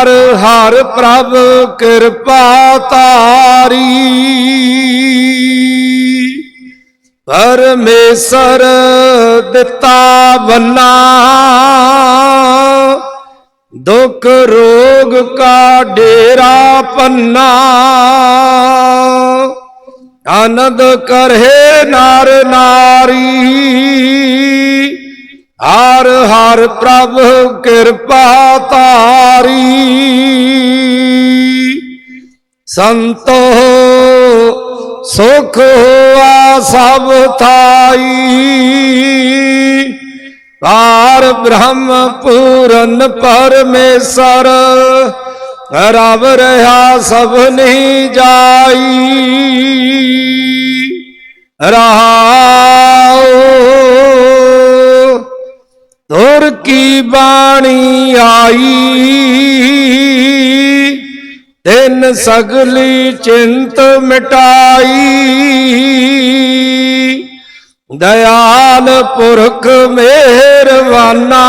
ਹਰ ਹਰ ਪ੍ਰਭ ਕਿਰਪਾ ਤਾਰੀ ਪਰਮੇਸ਼ਰ ਦਿੱਤਾ ਬੰਨਾ ਦੁੱਖ ਰੋਗ ਕਾ ਡੇਰਾ ਪੰਨਾ। ਆਨੰਦ ਕਰਹਿ ਨਾਰ ਨਾਰੀ। ਹਰ ਹਰ ਪ੍ਰਭ ਕਿਰਪਾ ਤਾਰੀ ਸੰਤੋ, ਸੁਖ ਹੋਆ ਸਭ ਥਾਈ। ਪਾਰ ਬ੍ਰਹਮ ਪੂਰਨ ਪਰਮੇਸ਼ਰ ਰਬ ਰਹਾ ਸਭ ਨਹੀਂ ਜਾਈ। ਰਹਾਉ ਕੀ ਬਾਣੀ ਆਈ। ਤਿੰਨ ਸਗਲੀ ਚਿੰਤ ਮਿਟਾਈ। ਦਇਆਲ ਪੁਰਖ ਮਿਹਰਬਾਨਾ।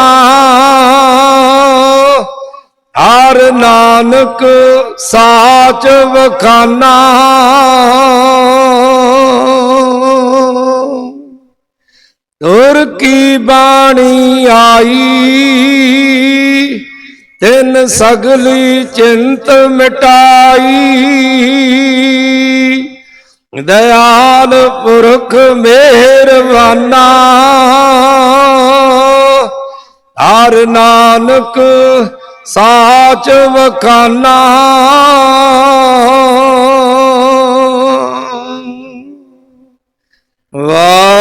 ਹਰ ਨਾਨਕ ਸਾਚ ਵਖਾਨਾ। ਤੁਰ ਕੀ ਬਾਣੀ ਆਈ? ਤਿੰਨ ਸਗਲੀ ਚਿੰਤ ਮਿਟਾਈ। ਦਇਆਲ ਪੁਰਖ ਮਿਹਰਬਾਨਾ। ਹਰ ਨਾਨਕ ਸਾਚ ਵਖਾਨਾ। ਵਾਹ।